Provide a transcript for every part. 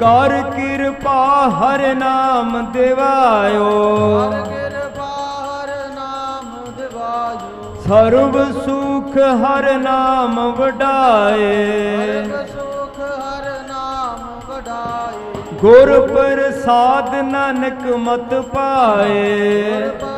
ਕਰ ਕਿਰਪਾ ਹਰ ਨਾਮ ਦਿਵਾਇਓ। ਹਰ ਕਿਰਪਾ ਹਰ ਨਾਮ ਦਿਵਾਇਓ ਸਰਬ ਸੁਖ ਹਰ ਨਾਮ ਵਡਾਏ। ਸਰਬ ਸੁਖ ਹਰ ਨਾਮ ਵਡਾਏ ਗੁਰ ਪ੍ਰਸਾਦ ਨਾਨਕ ਮਤ ਪਾਏ। ਪ੍ਰਸਾਦ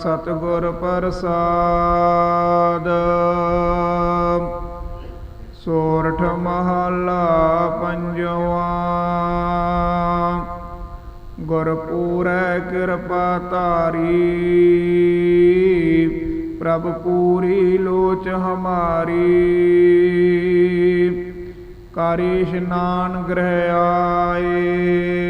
ਸਤਿਗੁਰ ਪ੍ਰਸਾਦ। ਸੋਰਠ ਮਹਲਾ ਪੰਜਵਾ। ਗੁਰਪੂਰੈ ਕਿਰਪਾ ਧਾਰੀ। ਪ੍ਰਭ ਪੂਰੀ ਲੋਚ ਹਮਾਰੀ। ਕਰੀ ਇਸ਼ਨਾਨ ਗ੍ਰਹਿ ਆਏ।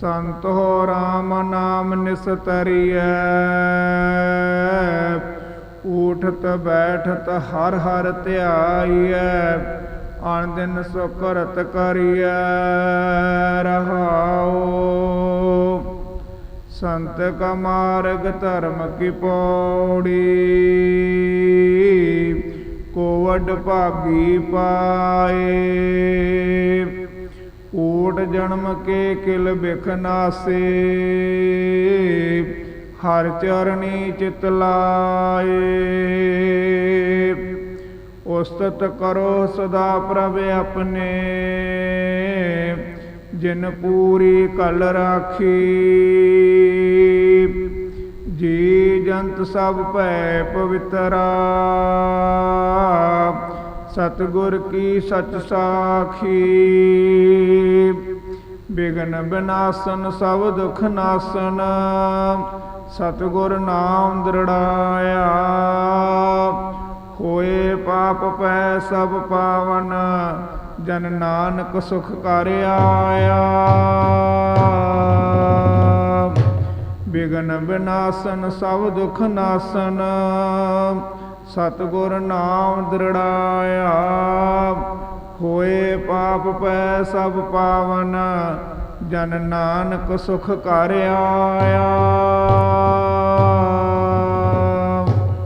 ਸੰਤ ਹੋ ਰਾਮ ਨਾਮ ਨਿਸਤਰੀਐ। ਉਠਤ ਬੈਠਤ ਹਰ ਹਰ ਧਿਆਈਐ। ਆਨ ਦਿਨ ਸੁਕਰਤ ਕਰੀਐ ਰਹਾਉ। ਸੰਤ ਕਾ ਮਾਰਗ ਧਰਮ ਕੀ ਪੌੜੀ। ਕੋਵਡ ਭਾਗੀ ਪਾਏ। ਕੋਟ ਜਨਮ ਕੇ ਕਿਲ ਬਿਖਨਾਸ਼ੇ ਹਰ ਚਰਣੀ ਚਿਤ ਲਾਏ। ਉਸਤਤ ਕਰੋ ਸਦਾ ਪ੍ਰਭ ਆਪਣੇ। ਜਿਨ ਪੂਰੀ ਕਲ ਰਾਖੀ। ਜੀ ਜੰਤ ਸਭ ਭੈ ਪਵਿੱਤਰਾ। ਸਤਿਗੁਰ ਕੀ ਸਚ ਸਾਖੀ। ਬਿਗਨ ਬਿਨਾਸਨ, ਸਭ ਦੁਖ ਨਾਸਨ, ਸਤਿਗੁਰ ਨਾਮ ਦ੍ਰਿੜਾਇਆ। ਹੋਏ ਪਾਪ ਪੈ ਸਭ ਪਾਵਨ, ਜਨ ਨਾਨਕ ਸੁਖ ਕਰ ਆਇਆ। ਬਿਗਨ ਬਿਨਾਸਨ, ਸਭ ਦੁਖ ਨਾਸਨ ਸਤਿਗੁਰ ਨਾਮ ਦ੍ਰਿੜਾਇਆ। ਹੋਏ ਪਾਪ ਪੈ ਸਭ ਪਾਵਨ ਜਨ ਨਾਨਕ ਸੁਖ ਕਰ ਆਇਆ।